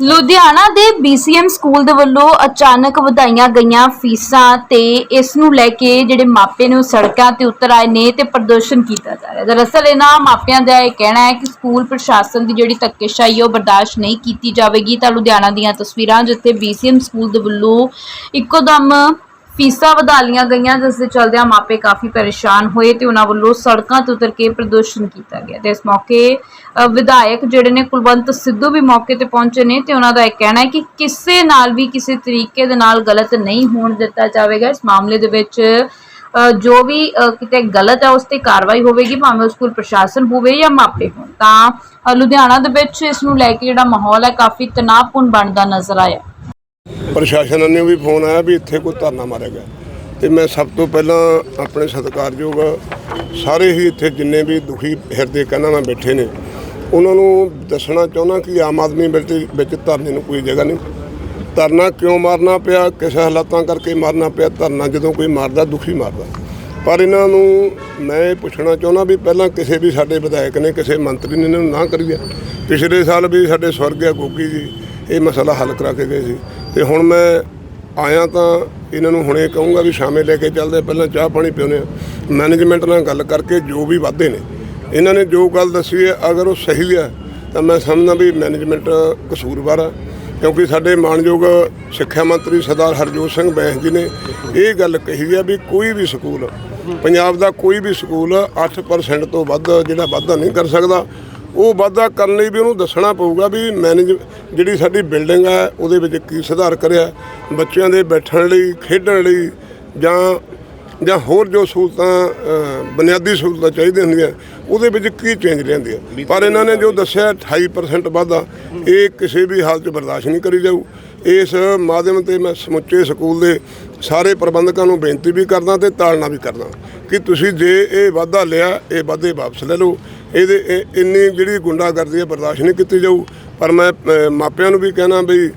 ਲੁਧਿਆਣਾ ਦੇ BCM school ਦੇ ਵੱਲੋਂ ਅਚਾਨਕ ਵਧਾਈਆਂ ਗਈਆਂ ਫੀਸਾਂ ਤੇ ਇਸ ਨੂੰ ਲੈ ਕੇ ਜਿਹੜੇ ਮਾਪੇ ਨੇ ਉਹ ਸੜਕਾਂ ਤੇ ਉਤਰ ਆਏ ਨੇ ਤੇ ਪ੍ਰਦਰਸ਼ਨ ਕੀਤਾ ਜਾ ਰਿਹਾ। ਦਰਅਸਲ ਇਹਨਾਂ ਮਾਪਿਆਂ ਦਾ ਇਹ ਕਹਿਣਾ ਹੈ ਕਿ ਸਕੂਲ ਪ੍ਰਸ਼ਾਸਨ ਦੀ ਜਿਹੜੀ ਧੱਕੇਸ਼ਾਹੀ ਹੈ ਉਹ ਬਰਦਾਸ਼ਤ ਨਹੀਂ ਕੀਤੀ ਜਾਵੇਗੀ। ਤਾਂ ਲੁਧਿਆਣਾ ਦੀਆਂ ਤਸਵੀਰਾਂ ਜਿੱਥੇ BCM ਸਕੂਲ ਦੇ ਵੱਲੋਂ ਇੱਕੋ ਦਮ ਫੀਸਾਂ ਵਧਾ ਲਈਆਂ ਗਈਆਂ, ਜਿਸ ਦੇ ਚਲਦਿਆਂ ਮਾਪੇ ਕਾਫੀ ਪਰੇਸ਼ਾਨ ਹੋਏ ਤੇ ਉਹਨਾਂ ਵੱਲੋਂ ਸੜਕਾਂ ਤੋਂ ਉਤਰ ਕੇ ਪ੍ਰਦਰਸ਼ਨ ਕੀਤਾ ਗਿਆ। ਤੇ ਇਸ ਮੌਕੇ ਵਿਧਾਇਕ ਜਿਹੜੇ ਨੇ ਕੁਲਵੰਤ ਸਿੱਧੂ ਵੀ ਮੌਕੇ ਤੇ ਪਹੁੰਚੇ ਨੇ ਤੇ ਉਹਨਾਂ ਦਾ ਇਹ ਕਹਿਣਾ ਹੈ ਕਿ ਕਿਸੇ ਨਾਲ ਵੀ ਕਿਸੇ ਤਰੀਕੇ ਦੇ ਨਾਲ ਗਲਤ ਨਹੀਂ ਹੋਣ ਦਿੱਤਾ ਜਾਵੇਗਾ। ਇਸ ਮਾਮਲੇ ਦੇ ਵਿੱਚ ਜੋ ਵੀ ਕਿਤੇ ਗਲਤ ਹੈ ਉਸ ਤੇ ਕਾਰਵਾਈ ਹੋਵੇਗੀ, ਭਾਵੇਂ ਉਹ ਸਕੂਲ ਪ੍ਰਸ਼ਾਸਨ ਹੋਵੇ ਜਾਂ ਮਾਪੇ ਹੋਣ। ਤਾਂ ਲੁਧਿਆਣਾ ਦੇ ਵਿੱਚ ਇਸ ਨੂੰ ਲੈ ਕੇ ਜਿਹੜਾ ਮਾਹੌਲ ਹੈ, ਕਾਫੀ ਤਣਾਅਪੂਰਨ ਬਣਦਾ ਨਜ਼ਰ ਆਇਆ। ਪ੍ਰਸ਼ਾਸਨ ਨੇ ਵੀ ਫੋਨ ਆਇਆ ਵੀ ਇੱਥੇ ਕੋਈ ਧਰਨਾ ਮਾਰਿਆ ਗਿਆ। ਤੇ ਮੈਂ ਸਭ ਤੋਂ ਪਹਿਲਾਂ ਆਪਣੇ ਸਤਿਕਾਰਯੋਗ ਸਾਰੇ ਹੀ ਇੱਥੇ ਜਿੰਨੇ ਵੀ ਦੁਖੀ ਹਿਰਦੇ ਕਹਿੰਦਾ ਨਾਲ ਬੈਠੇ ਨੇ, ਉਹਨਾਂ ਨੂੰ ਦੱਸਣਾ ਚਾਹੁੰਦਾ ਕਿ ਆਮ ਆਦਮੀ ਵਿੱਚ ਵਿੱਚ ਧਰਨੇ ਨੂੰ ਕੋਈ ਜਗ੍ਹਾ ਨਹੀਂ। ਧਰਨਾ ਕਿਉਂ ਮਾਰਨਾ ਪਿਆ? ਕਿਸ ਹਾਲਾਤਾਂ ਕਰਕੇ ਮਾਰਨਾ ਪਿਆ? ਧਰਨਾ ਜਦੋਂ ਕੋਈ ਮਾਰਦਾ, ਦੁਖੀ ਮਾਰਦਾ। ਪਰ ਇਹਨਾਂ ਨੂੰ ਮੈਂ ਇਹ ਪੁੱਛਣਾ ਚਾਹੁੰਦਾ ਵੀ ਪਹਿਲਾਂ ਕਿਸੇ ਵੀ ਸਾਡੇ ਵਿਧਾਇਕ ਨੇ, ਕਿਸੇ ਮੰਤਰੀ ਨੇ ਇਹਨਾਂ ਨੂੰ ਨਾ ਕਰੀਆ ਪਿਛਲੇ ਸਾਲ ਵੀ ਸਾਡੇ ਸਵਰਗਿਆ ਗੋਗੀ ਜੀ ਇਹ ਮਸਲਾ ਹੱਲ ਕਰਾ ਕੇ ਗਏ ਸੀ। ਤੇ ਹੁਣ ਮੈਂ ਆਇਆ ਤਾਂ ਇਹਨਾਂ ਨੂੰ ਹੁਣੇ ਕਹੂੰਗਾ ਵੀ ਸ਼ਾਮੇ ਲੈ ਕੇ ਚੱਲਦੇ ਪਹਿਲਾਂ ਚਾਹ ਪਾਣੀ ਪਿਉਨੇ ਆ। ਮੈਨੇਜਮੈਂਟ ਨਾਲ ਗੱਲ ਕਰਕੇ ਜੋ ਵੀ ਵਾਧੇ ਨੇ। ਇਹਨਾਂ ਨੇ ਜੋ ਗੱਲ ਦੱਸੀ ਹੈ, ਅਗਰ ਉਹ ਸਹੀ ਹੈ ਤਾਂ ਮੈਂ ਸਮਝਦਾ ਵੀ ਮੈਨੇਜਮੈਂਟ ਕਸੂਰਵਾਰ ਆ। ਕਿਉਂਕਿ ਸਾਡੇ ਮਾਨਯੋਗ ਸਿੱਖਿਆ ਮੰਤਰੀ ਸਰਦਾਰ ਹਰਜੋਤ ਸਿੰਘ ਬੈਂਸ ਜੀ ਨੇ ਇਹ ਗੱਲ ਕਹੀ ਹੈ ਵੀ ਕੋਈ ਵੀ ਸਕੂਲ, ਪੰਜਾਬ ਦਾ ਕੋਈ ਵੀ ਸਕੂਲ 8% ਤੋਂ ਵੱਧ ਜਿਹੜਾ ਵਾਧਾ ਨਹੀਂ ਕਰ ਸਕਦਾ, ਉਹ ਵਾਧਾ ਕਰਨ ਲਈ ਵੀ ਉਹਨੂੰ ਦੱਸਣਾ ਪਊਗਾ ਵੀ ਮੈਨੇਜ ਜਿਹੜੀ ਸਾਡੀ ਬਿਲਡਿੰਗ ਹੈ ਉਹਦੇ ਵਿੱਚ ਕੀ ਸੁਧਾਰ ਕਰਿਆ, ਬੱਚਿਆਂ ਦੇ ਬੈਠਣ ਲਈ, ਖੇਡਣ ਲਈ, ਜਾਂ ਜਾਂ ਹੋਰ ਜੋ ਸਹੂਲਤਾਂ ਬੁਨਿਆਦੀ ਸਹੂਲਤਾਂ ਚਾਹੀਦੀਆਂ ਹੁੰਦੀਆਂ, ਉਹਦੇ ਵਿੱਚ ਕੀ ਚੇਂਜ ਲਿਆਂਦੀ ਹੈ ਪਰ ਇਹਨਾਂ ਨੇ ਜੋ ਦੱਸਿਆ 28% ਵਾਧਾ, ਇਹ ਕਿਸੇ ਵੀ ਹਾਲਤ 'ਚ ਬਰਦਾਸ਼ਤ ਨਹੀਂ ਕਰੀ ਜਾਊ। ਇਸ ਮਾਧਿਅਮ ਤੇ ਮੈਂ ਸਮੁੱਚੇ ਸਕੂਲ ਦੇ ਸਾਰੇ ਪ੍ਰਬੰਧਕਾਂ ਨੂੰ ਬੇਨਤੀ ਵੀ ਕਰਦਾ ਤੇ ਤਾੜਨਾ ਵੀ ਕਰਦਾ ਕਿ ਤੁਸੀਂ ਜੇ ਇਹ ਵਾਧਾ ਲਿਆ, ਇਹ ਵਾਧੇ ਵਾਪਸ ਲੈ ਲਓ। ਇਹਦੇ ਇਹ- ਇੰਨੀ ਜਿਹੜੀ ਗੁੰਡਾਗਰਦੀ ਹੈ ਬਰਦਾਸ਼ਤ ਨਹੀਂ ਕੀਤੀ ਜਾਊ। ਪਰ ਮੈਂ ਮਾਪਿਆਂ ਨੂੰ ਵੀ ਕਹਿਣਾ ਵੀ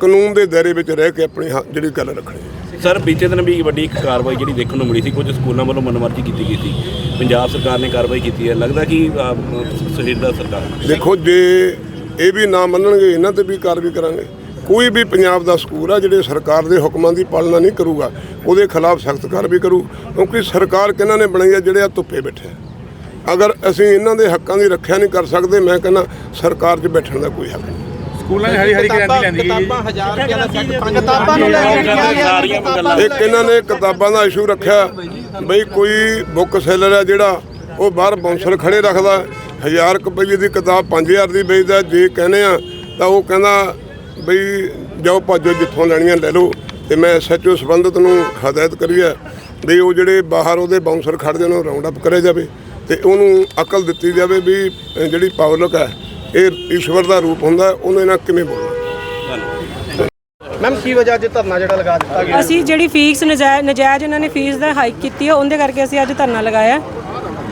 ਕਾਨੂੰਨ ਦੇ ਦਾਇਰੇ ਵਿੱਚ ਰਹਿ ਕੇ ਆਪਣੀ ਹ- ਜਿਹੜੀ ਗੱਲ ਰੱਖਣੀ ਸਰ ਬੀਤੇ ਦਿਨ ਵੀ ਵੱਡੀ ਇੱਕ ਕਾਰਵਾਈ ਜਿਹੜੀ ਦੇਖਣ ਨੂੰ ਮਿਲੀ ਸੀ ਕੁਝ ਸਕੂਲਾਂ ਵੱਲੋਂ ਮਨਮਰਜ਼ੀ ਕੀਤੀ ਗਈ ਸੀ। ਪੰਜਾਬ ਸਰਕਾਰ ਨੇ ਕਾਰਵਾਈ ਕੀਤੀ ਹੈ। ਲੱਗਦਾ ਕਿ ਸੁਹਿਰਦਾ ਸਰਕਾਰ ਦੇਖੋ ਜੇ ਇਹ ਵੀ ਨਾ ਮੰਨਣਗੇ ਇਹਨਾਂ ਤੇ ਵੀ ਕਾਰਵਾਈ ਕਰਾਂਗੇ। ਕੋਈ ਵੀ ਪੰਜਾਬ ਦਾ ਸਕੂਲ ਆ ਜਿਹੜੇ ਸਰਕਾਰ ਦੇ ਹੁਕਮਾਂ ਦੀ ਪਾਲਣਾ ਨਹੀਂ ਕਰੂਗਾ ਉਹਦੇ ਖਿਲਾਫ ਸਖਤ ਕਾਰਵਾਈ ਕਰੂ। ਕਿਉਂਕਿ ਸਰਕਾਰ ਕਿਹਨਾਂ ਨੇ ਬਣਾਈ ਆ ਜਿਹੜੇ ਆ ਧੁੱਪੇ ਬੈਠੇ ਆ। ਅਗਰ ਅਸੀਂ ਇਹਨਾਂ ਦੇ ਹੱਕਾਂ ਦੀ ਰੱਖਿਆ ਨਹੀਂ ਕਰ ਸਕਦੇ ਮੈਂ ਕਹਿੰਦਾ ਸਰਕਾਰ 'ਚ ਬੈਠਣ ਦਾ ਕੋਈ ਹੱਕ ਨਹੀਂ। ਸਕੂਲਾਂ 'ਚ ਹਰੀ ਹਰੀ ਗਾਰੰਟੀ ਲੈਂਦੀ ਕਿਤਾਬਾਂ ਹਜ਼ਾਰ ਰੁਪਏ ਦਾ ਸੈੱਟ ਕਿਤਾਬਾਂ ਨੂੰ ਲੈ ਕੇ ਗਿਆ ਇੱਕ ਇਹਨਾਂ ਨੇ ਕਿਤਾਬਾਂ ਦਾ ਇਸ਼ੂ ਰੱਖਿਆ ਬਈ ਕੋਈ ਬੁੱਕ ਸੈਲਰ ਹੈ ਜਿਹੜਾ ਉਹ ਬਾਹਰ ਬਾਉਂਸਰ ਖੜੇ ਰੱਖਦਾ 1000 ਰੁਪਏ ਦੀ ਕਿਤਾਬ 5000 ਦੀ ਵੇਚਦਾ ਜੇ ਕਹਿੰਦੇ ਆ ਤਾਂ ਉਹ ਕਹਿੰਦਾ ਬਈ ਜਾਓ ਭਾਜੋ ਜਿੱਥੋਂ ਲੈਣੀਆਂ ਲੈ ਲਓ ਤੇ ਮੈਂ ਐਸਐਚਓ ਸੰਬੰਧਤ ਨੂੰ ਹਦਾਇਤ ਕਰੀ ਹੈ ਵੀ ਉਹ ਜਿਹੜੇ ਬਾਹਰ ਉਹਦੇ ਬਾਉਂਸਰ ਖੜਦੇ ਉਹਨੂੰ ਰਾਉਂਡ ਅਪ ਕਰਿਆ ਜਾਵੇ। ਤੇ ਉਹਨੂੰ ਅਕਲ ਦਿੱਤੀ ਜਾਵੇ ਵੀ ਜਿਹੜੀ ਪਬਲਿਕ ਹੈ ਇਹ ਈਸ਼ਵਰ ਦਾ ਰੂਪ ਹੁੰਦਾ ਉਹਨੇ ਨਾਲ ਕਿਵੇਂ ਬੋਲਣਾ? ਮੈਮ ਕੀ ਵਜ੍ਹਾ ਅੱਜ ਧਰਨਾ ਜਿਹੜਾ ਲਗਾ ਦਿੱਤਾ ਗਿਆ? ਅਸੀਂ ਜਿਹੜੀ ਫੀਸ ਨਜਾਇਜ਼ ਨਜਾਇਜ਼ ਇਹਨਾਂ ਨੇ ਫੀਸ ਦਾ ਹਾਈਕ ਕੀਤੀ ਹੈ ਉਹਦੇ ਕਰਕੇ ਅਸੀਂ ਅੱਜ ਧਰਨਾ ਲਗਾਇਆ।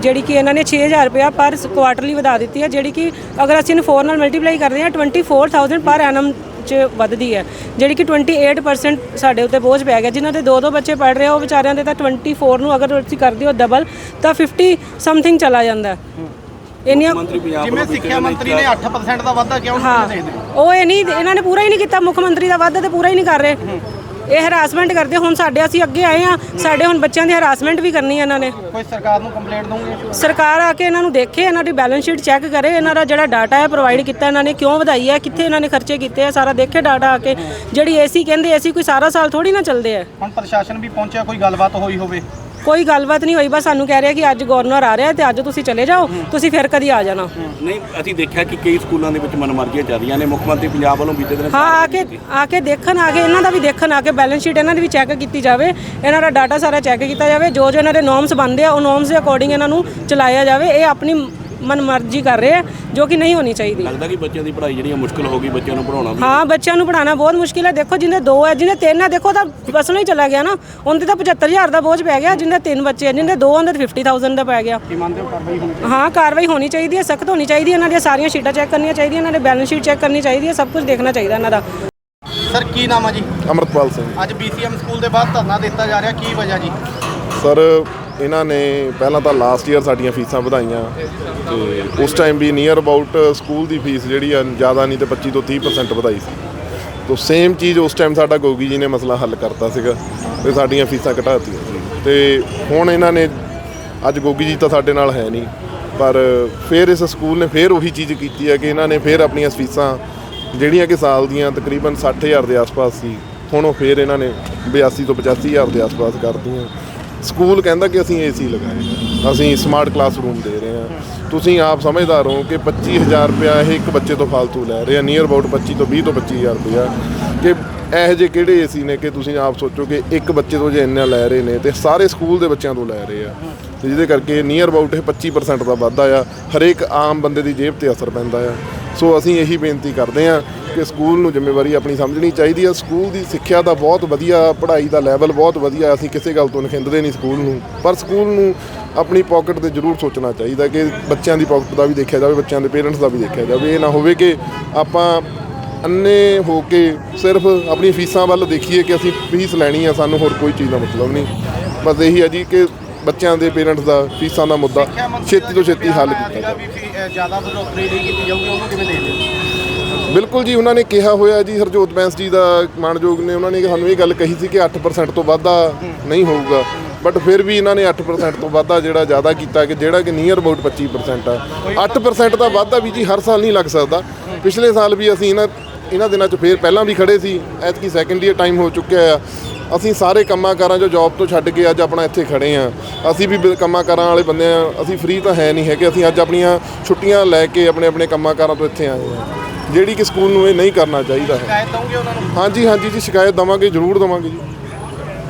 ਜਿਹੜੀ ਕਿ ਇਹਨਾਂ ਨੇ 6000 ਰੁਪਇਆ ਪਰ ਕੁਆਟਰਲੀ ਵਧਾ ਦਿੱਤੀ ਹੈ ਜਿਹੜੀ ਕਿ ਅਗਰ ਅਸੀਂ ਇਹਨੂੰ 4 ਨਾਲ ਮਲਟੀਪਲਾਈ ਕਰਦੇ ਹਾਂ 24000 ਪਰ ਐਨਮ ਚ ਵੱਧਦੀ ਹੈ ਜਿਹੜੀ ਕਿ 28% ਸਾਡੇ ਉੱਤੇ ਬੋਝ ਪੈ ਗਿਆ। ਜਿਨ੍ਹਾਂ ਦੇ ਦੋ ਦੋ ਬੱਚੇ ਪੜ ਰਹੇ ਆ ਉਹ ਵਿਚਾਰਿਆਂ ਦੇ ਤਾਂ 24 ਨੂੰ ਅਗਰ ਤੁਸੀਂ ਕਰਦੇ ਹੋ ਡਬਲ ਤਾਂ 50 ਸਮਥਿੰਗ ਚਲਾ ਜਾਂਦਾ ਹੈ। ਇੰਨੀਆਂ ਜਿਵੇਂ ਸਿੱਖਿਆ ਮੰਤਰੀ ਨੇ 8% ਦਾ ਵਾਧਾ ਕਿਉਂ ਨਹੀਂ ਦੇਖਦੇ ਉਹ ਇਹ ਨਹੀਂ ਇਹਨਾਂ ਨੇ ਪੂਰਾ ਹੀ ਨਹੀਂ ਕੀਤਾ। ਮੁੱਖ ਮੰਤਰੀ ਦਾ ਵਾਅਦਾ ਤੇ ਪੂਰਾ ਹੀ ਨਹੀਂ ਕਰ ਰਹੇ। ਇਹ ਹਰਾਸਮੈਂਟ ਕਰਦੇ ਹੁਣ ਸਾਡੇ ਅਸੀਂ ਅੱਗੇ ਆਏ ਆ ਸਾਡੇ ਹੁਣ ਬੱਚਿਆਂ ਦੀ ਹਰਾਸਮੈਂਟ ਵੀ ਕਰਨੀ ਹੈ ਇਹਨਾਂ ਨੇ। ਕੋਈ ਸਰਕਾਰ ਨੂੰ ਕੰਪਲੇਂਟ ਦੋਗੇ ਸਰਕਾਰ ਆ ਕੇ ਇਹਨਾਂ ਨੂੰ ਦੇਖੇ ਇਹਨਾਂ ਦੀ ਬੈਲੈਂਸ ਸ਼ੀਟ ਚੈੱਕ ਕਰੇ ਇਹਨਾਂ ਦਾ ਜਿਹੜਾ ਡਾਟਾ ਹੈ ਪ੍ਰੋਵਾਈਡ ਕੀਤਾ ਇਹਨਾਂ ਨੇ ਕਿਉਂ ਵਧਾਈ ਹੈ ਕਿੱਥੇ ਇਹਨਾਂ ਨੇ ਖਰਚੇ ਕੀਤੇ ਆ ਸਾਰਾ ਦੇਖੇ ਡਾਟਾ ਆ ਕੇ। ਜਿਹੜੀ ਏਸੀ ਕਹਿੰਦੇ ਏਸੀ ਕੋਈ ਸਾਰਾ ਸਾਲ ਥੋੜੀ ਨਾ ਚੱਲਦੇ ਆ ਹੁਣ ਪ੍ਰਸ਼ਾਸਨ ਵੀ ਪਹੁੰਚਿਆ ਕੋਈ ਗੱਲਬਾਤ ਹੋਈ ਹੋਵੇ? ਕੋਈ ਗੱਲਬਾਤ ਨਹੀਂ ਹੋਈ ਬਸ ਸਾਨੂੰ ਕਹਿ ਰਿਹਾ ਕਿ ਅੱਜ ਗਵਰਨਰ ਆ ਰਿਹਾ ਤੇ ਅੱਜ ਤੁਸੀਂ ਚਲੇ ਜਾਓ ਤੁਸੀਂ ਫਿਰ ਕਦੀ ਆ ਜਾਣਾ। ਨਹੀਂ ਅਸੀਂ ਦੇਖਿਆ ਕਿ ਕਈ ਸਕੂਲਾਂ ਦੇ ਵਿੱਚ ਮਨਮਰਜ਼ੀਆਂ ਚੱਲ ਰਹੀਆਂ ਨੇ ਮੁੱਖ ਮੰਤਰੀ ਪੰਜਾਬ ਵੱਲੋਂ ਬੀਤੇ ਦਿਨ ਹਾਂ ਆ ਕੇ ਆ ਕੇ ਦੇਖਣ ਆ ਕੇ ਇਹਨਾਂ ਦਾ ਵੀ ਦੇਖਣ ਆ ਕੇ ਬੈਲੈਂਸ ਸ਼ੀਟ ਇਹਨਾਂ ਦੀ ਵੀ ਚੈੱਕ ਕੀਤੀ ਜਾਵੇ ਇਹਨਾਂ ਦਾ ਡਾਟਾ ਸਾਰਾ ਚੈੱਕ ਕੀਤਾ ਜਾਵੇ ਜੋ ਜੋ ਇਹਨਾਂ ਦੇ ਨੋਰਮਸ ਬਣਦੇ ਆ ਉਹ ਨੋਰਮਸ ਦੇ ਅਕੋਰਡਿੰਗ ਇਹਨਾਂ ਨੂੰ ਚਲਾਇਆ ਜਾਵੇ ਇਹ ਆਪਣੀ ਮਨਮਰਜ਼ੀ ਕਰ ਰਹੇ ਆ ਜੋ ਕਿ ਨਹੀਂ ਹੋਣੀ ਚਾਹੀਦੀ। ਲੱਗਦਾ ਕਿ ਬੱਚਿਆਂ ਦੀ ਪੜ੍ਹਾਈ ਜਿਹੜੀ ਆ ਮੁਸ਼ਕਲ ਹੋ ਗਈ ਬੱਚਿਆਂ ਨੂੰ ਪੜਾਉਣਾ ਵੀ। ਹਾਂ ਬੱਚਿਆਂ ਨੂੰ ਪੜਾਉਣਾ ਬਹੁਤ ਮੁਸ਼ਕਿਲ ਹੈ ਦੇਖੋ ਜਿਹਦੇ ਦੋ ਹੈ ਜਿਹਦੇ ਤਿੰਨ ਹੈ ਦੇਖੋ ਤਾਂ ਬਸਣੋਂ ਹੀ ਚਲਾ ਗਿਆ ਨਾ। ਉਹਦੇ ਤਾਂ 75000 ਦਾ ਬੋਝ ਪੈ ਗਿਆ ਜਿਹਦੇ ਤਿੰਨ ਬੱਚੇ ਹੈ ਜਿਹਦੇ ਦੋ ਉਹਦੇ 50000 ਦਾ ਪੈ ਗਿਆ। ਕੀ ਮੰਨਦੇ ਹੋ ਕਾਰਵਾਈ ਹੋਣੀ ਹਾਂ ਕਾਰਵਾਈ ਹੋਣੀ ਚਾਹੀਦੀ ਹੈ ਸਖਤ ਹੋਣੀ ਚਾਹੀਦੀ ਹੈ ਇਹਨਾਂ ਦੀਆਂ ਸਾਰੀਆਂ ਸ਼ੀਟਾਂ ਚੈੱਕ ਕਰਨੀਆਂ ਚਾਹੀਦੀਆਂ ਇਹਨਾਂ ਦੇ ਬੈਲੈਂਸ ਸ਼ੀਟ ਚੈੱਕ ਕਰਨੀ ਚਾਹੀਦੀ ਹੈ ਸਭ ਕੁਝ ਦੇਖਣਾ ਚਾਹੀਦਾ ਇਹਨਾਂ ਦਾ। ਸਰ ਕੀ ਨਾਮ ਆ ਜੀ? ਅਮਰਪਾਲ ਸਿੰਘ। ਅੱਜ BCM ਸਕੂਲ ਦੇ ਬਾਹਰ ਧਰਨਾ ਦਿੱਤਾ ਜਾ ਰਿਹਾ ਕੀ ਵਜ੍ਹਾ ਜੀ? ਸਰ ਇਹਨਾਂ ਨੇ ਪਹਿਲਾਂ ਤਾਂ ਲਾਸਟ ਈਅਰ ਸਾਡੀਆਂ ਫੀਸਾਂ ਵਧਾਈਆਂ ਤੇ ਉਸ ਟਾਈਮ ਵੀ ਨੀਅਰ ਅਬਾਊਟ ਸਕੂਲ ਦੀ ਫੀਸ ਜਿਹੜੀ ਆ ਜ਼ਿਆਦਾ ਨਹੀਂ ਤੇ 25 ਤੋਂ 30% ਵਧਾਈ ਸੀ। ਤੋ ਸੇਮ ਚੀਜ਼ ਉਸ ਟਾਈਮ ਸਾਡਾ ਗੋਗੀ ਜੀ ਨੇ ਮਸਲਾ ਹੱਲ ਕਰਤਾ ਸੀਗਾ ਤੇ ਸਾਡੀਆਂ ਫੀਸਾਂ ਘਟਾਤੀਆਂ ਸੀ। ਤੇ ਹੁਣ ਇਹਨਾਂ ਨੇ ਅੱਜ ਗੋਗੀ ਜੀ ਤਾਂ ਸਾਡੇ ਨਾਲ ਹੈ ਨਹੀਂ, ਪਰ ਫਿਰ ਇਸ ਸਕੂਲ ਨੇ ਫਿਰ ਉਹੀ ਚੀਜ਼ ਕੀਤੀ ਹੈ ਕਿ ਇਹਨਾਂ ਨੇ ਫਿਰ ਆਪਣੀਆਂ ਫੀਸਾਂ ਜਿਹੜੀਆਂ ਕਿ ਸਾਲ ਦੀਆਂ ਤਕਰੀਬਨ 60000 ਦੇ ਆਸ-ਪਾਸ ਸੀ, ਹੁਣ ਉਹ ਫਿਰ ਇਹਨਾਂ ਨੇ 82 ਤੋਂ 85000 ਦੇ ਆਸ-ਪਾਸ ਕਰਤੀਆਂ। ਸਕੂਲ ਕਹਿੰਦਾ ਕਿ ਅਸੀਂ ਏਸੀ ਲਗਾਏ ਅਸੀਂ ਸਮਾਰਟ ਕਲਾਸਰੂਮ ਦੇ ਰਹੇ ਹਾਂ। ਤੁਸੀਂ ਆਪ ਸਮਝਦਾਰ ਹੋ ਕਿ 25000 ਰੁਪਇਆ ਇਹ ਇੱਕ ਬੱਚੇ ਤੋਂ ਫालतू ਲੈ ਰਹੇ ਆ। ਨੀਅਰ ਅਬਾਊਟ 25 ਤੋਂ 20 ਤੋਂ 25000 ਰੁਪਇਆ। ਕਿ ਇਹੋ ਜਿਹੇ ਕਿਹੜੇ ਏਸੀ ਨੇ ਕਿ ਤੁਸੀਂ ਆਪ ਸੋਚੋ ਕਿ ਇੱਕ ਬੱਚੇ ਤੋਂ ਜੇ ਇੰਨਾ ਲੈ ਰਹੇ ਨੇ ਤੇ ਸਾਰੇ ਸਕੂਲ ਦੇ ਬੱਚਿਆਂ ਤੋਂ ਲੈ ਰਹੇ ਆ। ਤੇ ਜਿਹਦੇ ਕਰਕੇ ਨੀਅਰ ਅਬਾਊਟ ਇਹ 25% ਦਾ ਵਾਧਾ ਆ। ਹਰੇਕ ਆਮ ਬੰਦੇ ਦੀ ਜੇਬ ਤੇ ਅਸਰ ਪੈਂਦਾ ਆ। ਸੋ ਅਸੀਂ ਇਹੀ ਬੇਨਤੀ ਕਰਦੇ ਆ ਕਿ ਸਕੂਲ ਨੂੰ ਜ਼ਿੰਮੇਵਾਰੀ ਆਪਣੀ ਸਮਝਣੀ ਚਾਹੀਦੀ ਆ। ਸਕੂਲ ਦੀ ਸਿੱਖਿਆ ਦਾ ਬਹੁਤ ਵਧੀਆ, ਪੜ੍ਹਾਈ ਦਾ ਲੈਵਲ ਬਹੁਤ ਵਧੀਆ, ਅਸੀਂ ਕਿਸੇ ਗੱਲ ਤੋਂ ਨਖਿੰਦਦੇ ਨਹੀਂ ਸਕੂਲ ਨੂੰ। ਪਰ ਸਕੂਲ ਨੂੰ ਆਪਣੀ ਪਾਕਟ ਤੇ ਜ਼ਰੂਰ ਸੋਚਣਾ ਚਾਹੀਦਾ ਕਿ ਬੱਚਿਆਂ ਦੀ ਪਾਕਟ ਦਾ ਵੀ ਦੇਖਿਆ ਜਾਵੇ, ਬੱਚਿਆਂ ਦੇ ਪੇਰੈਂਟਸ ਦਾ ਵੀ ਦੇਖਿਆ ਜਾਵੇ। ਇਹ ਨਾ ਹੋਵੇ ਕਿ ਆਪਾਂ ਅੰਨੇ ਹੋ ਕੇ ਸਿਰਫ ਆਪਣੀ ਫੀਸਾਂ ਵੱਲ ਦੇਖੀਏ ਕਿ ਅਸੀਂ ਫੀਸ ਲੈਣੀ ਆ, ਸਾਨੂੰ ਹੋਰ ਕੋਈ ਚੀਜ਼ ਦਾ ਮਤਲਬ ਨਹੀਂ। ਬਸ ਇਹੀ ਹੈ ਜੀ ਕਿ ਬੱਚਿਆਂ ਦੇ ਪੇਰੈਂਟਸ ਦਾ, ਫੀਸਾਂ ਦਾ ਮੁੱਦਾ ਛੇਤੀ ਤੋਂ ਛੇਤੀ ਹੱਲ ਕੀਤਾ ਜਾਵੇ। ਜ਼ਿਆਦਾ ਵਧੋਤਰੀ ਨਹੀਂ ਕੀਤੀ ਜਾਊਗੀ, ਉਹਨੂੰ ਕਿਵੇਂ ਦੇਖਦੇ ਹੋ? ਬਿਲਕੁਲ ਜੀ, ਉਹਨਾਂ ਨੇ ਕਿਹਾ ਹੋਇਆ ਜੀ, ਹਰਜੋਤ ਬੈਂਸ ਜੀ ਦਾ ਮਾਨਯੋਗ ਨੇ, ਉਹਨਾਂ ਨੇ ਸਾਨੂੰ ਇਹ ਗੱਲ ਕਹੀ ਸੀ ਕਿ 8% ਤੋਂ ਵਾਧਾ ਨਹੀਂ ਹੋਊਗਾ। ਬਟ ਫਿਰ ਵੀ ਇਹਨਾਂ ਨੇ 8% ਤੋਂ ਵਾਧਾ ਜਿਹੜਾ ਜ਼ਿਆਦਾ ਕੀਤਾ ਕਿ ਜਿਹੜਾ ਕਿ ਨੀਅਰ ਅਬਾਊਟ 25% ਆ। 8% ਦਾ ਵਾਧਾ ਵੀ ਜੀ ਹਰ ਸਾਲ ਨਹੀਂ ਲੱਗ ਸਕਦਾ। ਪਿਛਲੇ ਸਾਲ ਵੀ ਅਸੀਂ ਇਹਨਾਂ ਇਹਨਾਂ ਦਿਨਾਂ 'ਚ ਫੇਰ ਪਹਿਲਾਂ ਵੀ ਖੜੇ ਸੀ, ਐਤਕੀ ਸੈਕੰਡ ਈਅਰ ਟਾਈਮ ਹੋ ਚੁੱਕਿਆ ਆ। ਅਸੀਂ ਸਾਰੇ ਕੰਮਾਂ ਕਾਰਾਂ ਜੋ ਜੌਬ ਤੋਂ ਛੱਡ ਕੇ ਅੱਜ ਆਪਣਾ ਇੱਥੇ ਖੜੇ ਆ। ਅਸੀਂ ਵੀ ਕੰਮਾਂ ਕਾਰਾਂ ਵਾਲੇ ਬੰਦੇ ਆ, ਅਸੀਂ ਫ੍ਰੀ ਤਾਂ ਹੈ ਨਹੀਂ ਹੈਗੇ, ਅਸੀਂ ਅੱਜ ਆਪਣੀਆਂ ਛੁੱਟੀਆਂ ਲੈ ਕੇ ਆਪਣੇ ਆਪਣੇ ਕੰਮਾਂ ਕਾਰਾਂ ਤੋਂ ਇੱਥੇ ਆਏ ਆ। ਜਿਹੜੀ ਕਿ ਸਕੂਲ ਨੂੰ ਇਹ ਨਹੀਂ ਕਰਨਾ ਚਾਹੀਦਾ ਹੈ। ਸ਼ਿਕਾਇਤ ਦਊਂਗੇ ਉਹਨਾਂ ਨੂੰ? ਹਾਂਜੀ ਹਾਂਜੀ ਜੀ ਸ਼ਿਕਾਇਤ ਦਵਾਂਗੇ ਜ਼ਰੂਰ ਦਵਾਂਗੇ ਜੀ।